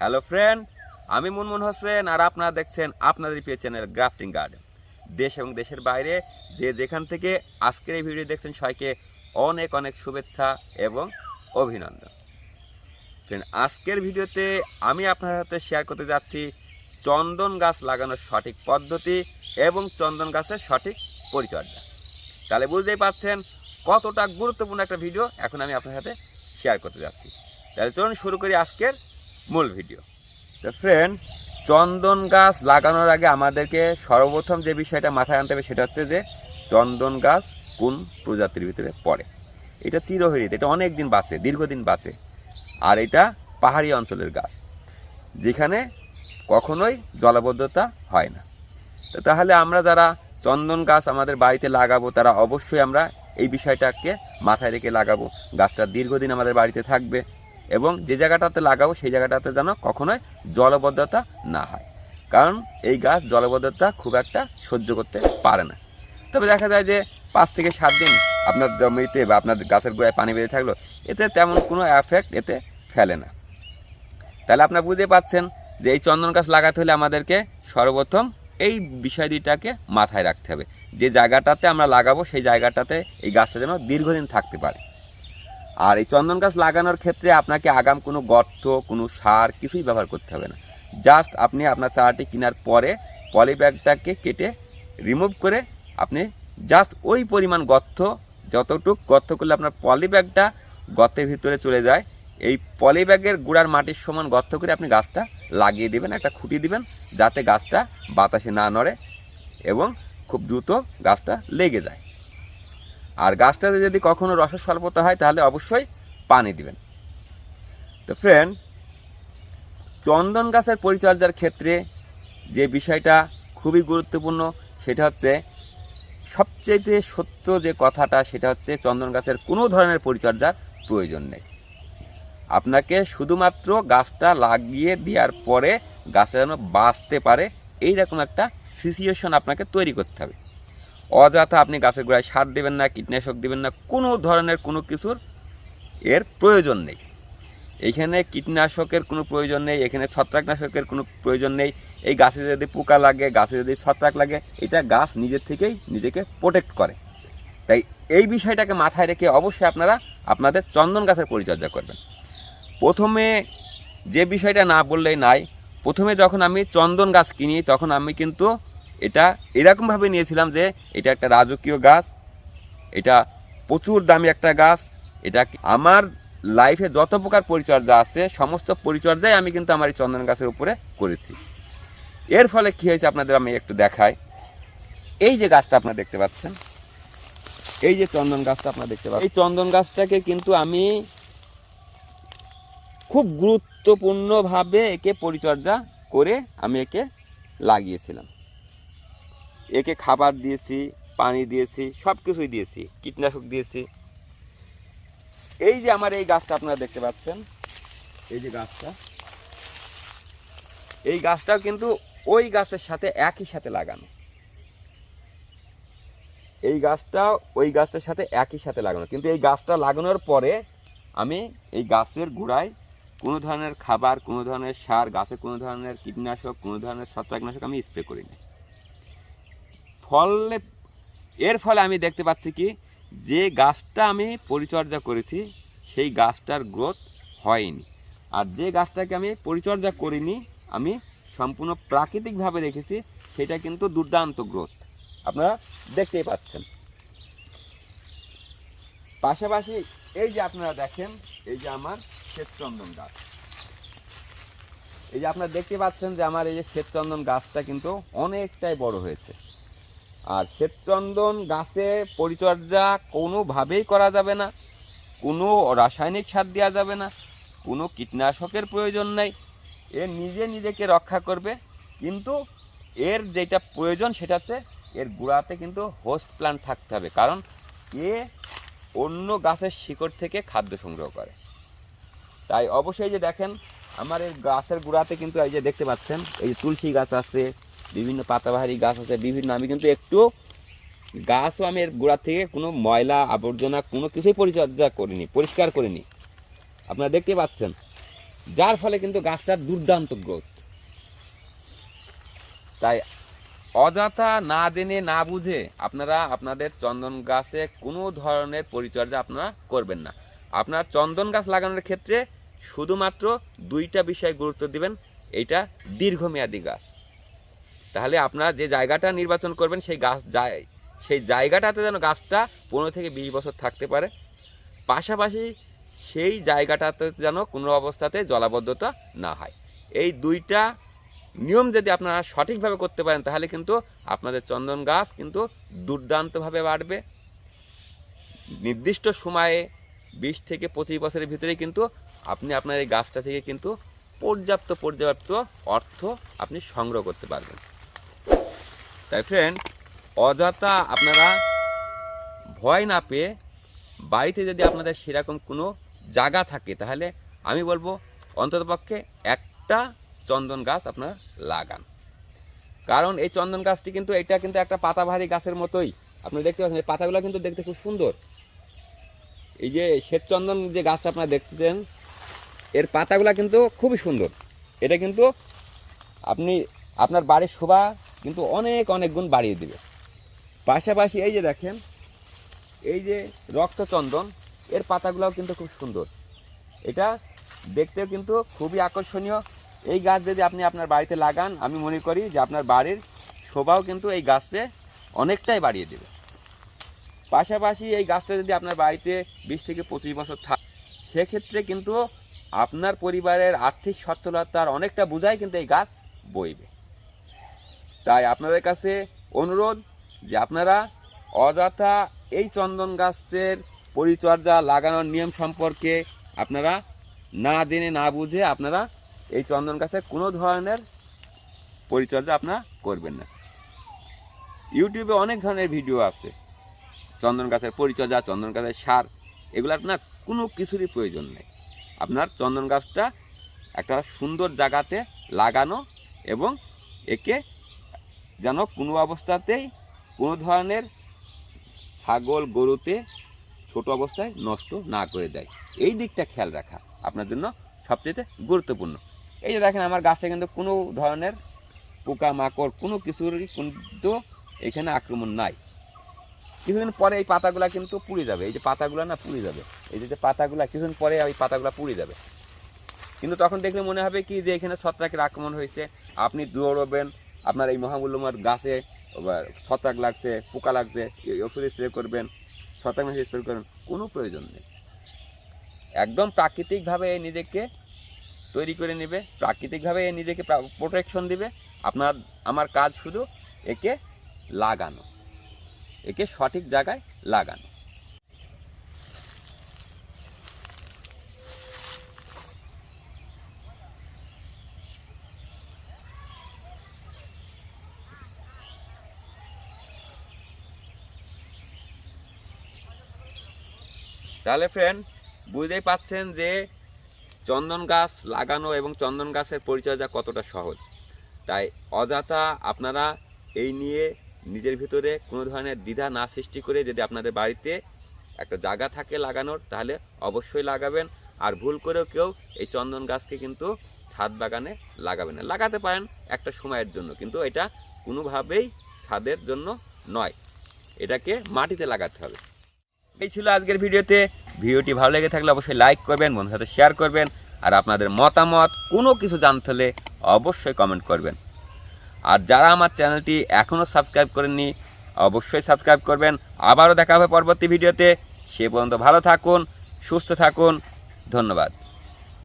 Hello friend আমি মুনমুন হোসেন আর আপনারা দেখছেন আপনাদের প্রিয় চ্যানেল গ্রাফটিং গার্ডেন দেশ এবং দেশের বাইরে যে যেখান থেকে আজকের এই ভিডিও দেখছেন, সবাইকে অনেক অনেক শুভেচ্ছা এবং অভিনন্দন। ফ্রেন্ড আজকের ভিডিওতে আমি আপনার সাথে শেয়ার করতে যাচ্ছি চন্দন গাছ লাগানোর সঠিক পদ্ধতি এবং চন্দন গাছের সঠিক পরিচর্যা। তাহলে বুঝতেই পাচ্ছেন কতটা গুরুত্বপূর্ণ একটা ভিডিও এখন আমি আপনার সাথে শেয়ার করতে যাচ্ছি। তাহলে চলুন শুরু করি আজকের মূল ভিডিও। তো ফ্রেন্ড চন্দন গাছ লাগানোর আগে আমাদেরকে সর্বপ্রথম যে বিষয়টা মাথায় আনতে হবে সেটা হচ্ছে যে, চন্দন গাছ কোন প্রজাতির ভিতরে পড়ে? এটা চিরহরিত, এটা অনেক দিন বাঁচে, দীর্ঘদিন বাঁচে। আর এটা পাহাড়ি অঞ্চলের গাছ, যেখানে কখনোই জলবদ্ধতা হয় না। তো তাহলে আমরা যারা চন্দন গাছ আমাদের বাড়িতে লাগাবো, তারা অবশ্যই আমরা এই বিষয়টাকে মাথায় রেখে লাগাবো। গাছটা দীর্ঘদিন আমাদের বাড়িতে থাকবে। এবং যে জায়গাটাতে লাগাবো সেই জায়গাটাতে যেন কখনোই জলবদ্ধতা না হয়। কারণ এই গাছ জলবদ্ধতা খুব একটা সহ্য করতে পারে না। তবে দেখা যায় যে পাঁচ থেকে সাত দিন আপনার জমিতে বা আপনার গাছের গোড়ায় পানি বেঁধে থাকল এতে তেমন কোনো এফেক্ট এতে ফেলে না। তাহলে আপনারা বুঝতে পাচ্ছেন যে এই চন্দন গাছ লাগাতে হলে আমাদেরকে সর্বপ্রথম এই বিষয় দুইটাকে মাথায় রাখতে হবে। যে জায়গাটাতে আমরা লাগাবো সেই জায়গাটাতে এই গাছটা যেন দীর্ঘদিন থাকতে পারে। আর এই চন্দন গাছ লাগানোর ক্ষেত্রে আপনাকে আগাম কোনো গর্ত, কোনো সার কিছুই ব্যবহার করতে হবে না। জাস্ট আপনি আপনার চারাটি কেনার পরে পলি ব্যাগটাকে কেটে রিমুভ করে আপনি জাস্ট ওই পরিমাণ গর্ত, যতটুক গর্ত করলে আপনার পলি ব্যাগটা গর্তের ভিতরে চলে যায়, এই পলি ব্যাগের গুঁড়ার মাটির সমান গর্ত করে আপনি গাছটা লাগিয়ে দিবেন, একটা খুঁটি দিবেন, যাতে গাছটা বাতাসে না নড়ে এবং খুব দ্রুত গাছটা লেগে যায়। আর গাছটাতে যদি কখনো রসের স্বল্পতা হয়, তাহলে অবশ্যই পানি দিবেন। তো ফ্রেন্ড চন্দন গাছের পরিচর্যার ক্ষেত্রে যে বিষয়টা খুবই গুরুত্বপূর্ণ, সেটা হচ্ছে সবচেয়ে সত্য যে কথাটা, সেটা হচ্ছে চন্দন গাছের কোনো ধরনের পরিচর্যার প্রয়োজন নেই। আপনাকে শুধুমাত্র গাছটা লাগিয়ে দেওয়ার পরে গাছটা যেন বাঁচতে পারে, এইরকম একটা সিচুয়েশন আপনাকে তৈরি করতে হবে। অযথা আপনি গাছের গোড়ায় সার দেবেন না, কীটনাশক দেবেন না, কোনো ধরনের কোনো কিছুর এর প্রয়োজন নেই। এখানে কীটনাশকের কোনো প্রয়োজন নেই, এখানে ছত্রাকনাশকের কোনো প্রয়োজন নেই। এই গাছে যদি পোকা লাগে, গাছে যদি ছত্রাক লাগে, এটা গাছ নিজের থেকেই নিজেকে প্রোটেক্ট করে। তাই এই বিষয়টাকে মাথায় রেখে অবশ্যই আপনারা আপনাদের চন্দন গাছের পরিচর্যা করবেন। প্রথমে যে বিষয়টা না বললেই নাই, প্রথমে যখন আমি চন্দন গাছ কিনি, তখন আমি কিন্তু এটা এরকমভাবে নিয়েছিলাম যে এটা একটা রাজকীয় গাছ, এটা প্রচুর দামি একটা গাছ, এটা আমার লাইফে যত প্রকার পরিচর্যা আছে, সমস্ত পরিচর্যাই আমি কিন্তু আমার এই চন্দন গাছের উপরে করেছি। এর ফলে কি হয়েছে আপনাদের আমি একটু দেখাই। এই যে গাছটা আপনারা দেখতে পাচ্ছেন, এই যে চন্দন গাছটা আপনারা দেখতে পাচ্ছেন, এই চন্দন গাছটাকে কিন্তু আমি খুব গুরুত্বপূর্ণভাবে একে পরিচর্যা করে আমি একে লাগিয়েছিলাম। একে খাবার দিয়েছি, পানি দিয়েছি সব কিছুই দিয়েছি, কীটনাশক দিয়েছি। এই যে আমার এই গাছটা আপনারা দেখতে পাচ্ছেন, এই যে গাছটা, এই গাছটাও কিন্তু ওই গাছের সাথে একই সাথে লাগানো। এই গাছটা ওই গাছটার সাথে একই সাথে লাগানো। কিন্তু এই গাছটা লাগানোর পরে আমি এই গাছের গোড়ায় কোনো ধরনের খাবার, কোনো ধরনের সার, গাছে কোনো ধরনের কীটনাশক, কোনো ধরনের ছত্রাকনাশক আমি স্প্রে করিনি। ফলে, এর ফলে আমি দেখতে পাচ্ছি কি, যে গাছটা আমি পরিচর্যা করেছি, সেই গাছটার গ্রোথ হয়নি। আর যে গাছটাকে আমি পরিচর্যা করিনি, আমি সম্পূর্ণ প্রাকৃতিকভাবে রেখেছি, সেটা কিন্তু দুর্দান্ত গ্রোথ আপনারা দেখতেই পাচ্ছেন। পাশাপাশি এই যে আপনারা দেখেন, এই যে আমার শ্বেতচন্দন গাছ। এই যে আপনারা দেখতে পাচ্ছেন যে আমার এই যে শ্বেতচন্দন গাছটা কিন্তু অনেকটাই বড় হয়েছে। আর শ্বেতচন্দন গাছে পরিচর্যা কোনোভাবেই করা যাবে না। কোনো রাসায়নিক সার দেওয়া যাবে না। কোনো কীটনাশকের প্রয়োজন নেই। এ নিজে নিজেকে রক্ষা করবে। কিন্তু এর যেটা প্রয়োজন সেটা হচ্ছে এর গোড়াতে কিন্তু হোস্ট প্ল্যান্ট থাকতে হবে। কারণ এ অন্য গাছের শিকড় থেকে খাদ্য সংগ্রহ করে। তাই অবশ্যই যে দেখেন, আমার এই গাছের গোড়াতে কিন্তু এই যে দেখতে পাচ্ছেন, এই তুলসী গাছ আছে বিভিন্ন পাতাবাহারি গাছ আছে, বিভিন্ন। আমি কিন্তু একটু গাছও আমি এর গোড়া থেকে কোনো ময়লা, আবর্জনা, কোনো কিছুই পরিচর্যা করিনি, পরিষ্কার করিনি। আপনারা দেখতে পাচ্ছেন, যার ফলে কিন্তু গাছটার দুর্দান্ত গ্রোথ। তাই অযথা না জেনে, না বুঝে আপনারা আপনাদের চন্দন গাছে কোনো ধরনের পরিচর্যা আপনারা করবেন না। আপনার চন্দন গাছ লাগানোর ক্ষেত্রে শুধুমাত্র দুইটা বিষয় গুরুত্ব দিবেন এটা দীর্ঘমেয়াদী গাছ। তাহলে আপনারা যে জায়গাটা নির্বাচন করবেন, সেই গাছ যায় সেই জায়গাটাতে যেন গাছটা পনেরো থেকে বিশ বছর থাকতে পারে। পাশাপাশি সেই জায়গাটাতে যেন কোনো অবস্থাতে জলাবদ্ধতা না হয়। এই দুইটা নিয়ম যদি আপনারা সঠিকভাবে করতে পারেন, তাহলে কিন্তু আপনাদের চন্দন গাছ কিন্তু দুর্দান্তভাবে বাড়বে। নির্দিষ্ট সময়ে বিশ থেকে পঁচিশ বছরের ভিতরে কিন্তু আপনি আপনার এই গাছটা থেকে কিন্তু পর্যাপ্ত পর্যাপ্ত অর্থ আপনি সংগ্রহ করতে পারবেন। তাই ফ্রেন্ড অযথা আপনারা ভয় না পেয়ে বাড়িতে যদি আপনাদের সেরকম কোনো জায়গা থাকে, তাহলে আমি বলব অন্ততপক্ষে একটা চন্দন গাছ আপনারা লাগান। কারণ এই চন্দন গাছটি কিন্তু, এটা কিন্তু একটা পাতাবাহারি গাছের মতোই। আপনি দেখতে পাচ্ছেন পাতাগুলো কিন্তু দেখতে খুব সুন্দর। এই যে শ্বেত চন্দন যে গাছটা আপনারা দেখতেছেন, এর পাতাগুলো কিন্তু খুবই সুন্দর। এটা কিন্তু আপনি, আপনার বাড়ির শোভা কিন্তু অনেক অনেক গুণ বাড়িয়ে দেবে। পাশাপাশি এই যে দেখেন, এই যে রক্তচন্দন, এর পাতাগুলোও কিন্তু খুব সুন্দর। এটা দেখতেও কিন্তু খুবই আকর্ষণীয়। এই গাছ যদি আপনি আপনার বাড়িতে লাগান, আমি মনে করি যে আপনার বাড়ির শোভাও কিন্তু এই গাছে অনেকটাই বাড়িয়ে দেবে। পাশাপাশি এই গাছটা যদি আপনার বাড়িতে বিশ থেকে পঁচিশ বছর থাক, সেক্ষেত্রে কিন্তু আপনার পরিবারের আর্থিক সচ্ছলতার অনেকটা বোঝাই কিন্তু এই গাছ বইবে। তাই আপনাদের কাছে অনুরোধ যে আপনারা অযথা এই চন্দন গাছের পরিচর্যা লাগানোর নিয়ম সম্পর্কে আপনারা না জেনে না বুঝে আপনারা এই চন্দন গাছের কোনো ধরনের পরিচর্যা আপনারা করবেন না। ইউটিউবে অনেক ধরনের ভিডিও আছে। চন্দন গাছের পরিচর্যা, চন্দন গাছের সার, এগুলো আপনার কোনো কিছুরই প্রয়োজন নেই। আপনার চন্দন গাছটা একটা সুন্দর জায়গাতে লাগানো এবং একে যেন কোনো অবস্থাতেই কোনো ধরনের ছাগল গরুতে ছোট অবস্থায় নষ্ট না করে দেয়। এই দিকটা খেয়াল রাখা আপনার জন্য সবচেয়ে গুরুত্বপূর্ণ। এই যে দেখেন আমার গাছটা কিন্তু কোনো ধরনের পোকা মাকড় কোনো কিছুরই কিন্তু এখানে আক্রমণ নাই। কিছুদিন পরে এই পাতাগুলো কিন্তু পুড়ে যাবে। এই যে পাতাগুলো না পুড়ে যাবে। এই যে পাতাগুলা, কিছুদিন পরে ওই পাতাগুলো পুড়ে যাবে। কিন্তু তখন দেখলে মনে হবে কি যে এখানে ছত্রাকের আক্রমণ হয়েছে। আপনি দৌড়বেন আপনার এই মহামূল্যমার গাছে ছত্রাক লাগছে, পোকা লাগছে ওষুধ স্প্রে করবেন ছত্রাকনাশক স্প্রে করবেন, কোনো প্রয়োজন নেই। একদম প্রাকৃতিকভাবে এ নিজেকে তৈরি করে নেবে, প্রাকৃতিকভাবে এ নিজেকে প্রোটেকশন দিবে, আপনার, আমার কাজ শুধু একে লাগানো, একে সঠিক জায়গায় লাগানো। তাহলে ফ্রেন্ড বুঝতেই পাচ্ছেন যে চন্দন গাছ লাগানো এবং চন্দন গাছের পরিচর্যা কতটা সহজ। তাই অযথা আপনারা এই নিয়ে নিজের ভিতরে কোনো ধরনের দ্বিধা না সৃষ্টি করে যদি আপনাদের বাড়িতে একটা জায়গা থাকে লাগানোর, তাহলে অবশ্যই লাগাবেন। আর ভুল করেও কেউ এই চন্দন গাছকে কিন্তু ছাদ বাগানে লাগাবেন না। লাগাতে পারেন একটা সময়ের জন্য, কিন্তু এটা কোনোভাবেই ছাদের জন্য নয়। এটাকে মাটিতে লাগাতে হবে। এই ছিল আজকের ভিডিওতে। ভিডিওটি ভালো লেগে থাকলে অবশ্যই লাইক করবেন বন্ধুর সাথে শেয়ার করবেন, আর আপনাদের মতামত, কোনো কিছু জানতে হলে অবশ্যই কমেন্ট করবেন। আর যারা আমার চ্যানেলটি এখনও সাবস্ক্রাইব করেননি, অবশ্যই সাবস্ক্রাইব করবেন। আবারও দেখা হবে পরবর্তী ভিডিওতে। সে পর্যন্ত ভালো থাকুন, সুস্থ থাকুন। ধন্যবাদ।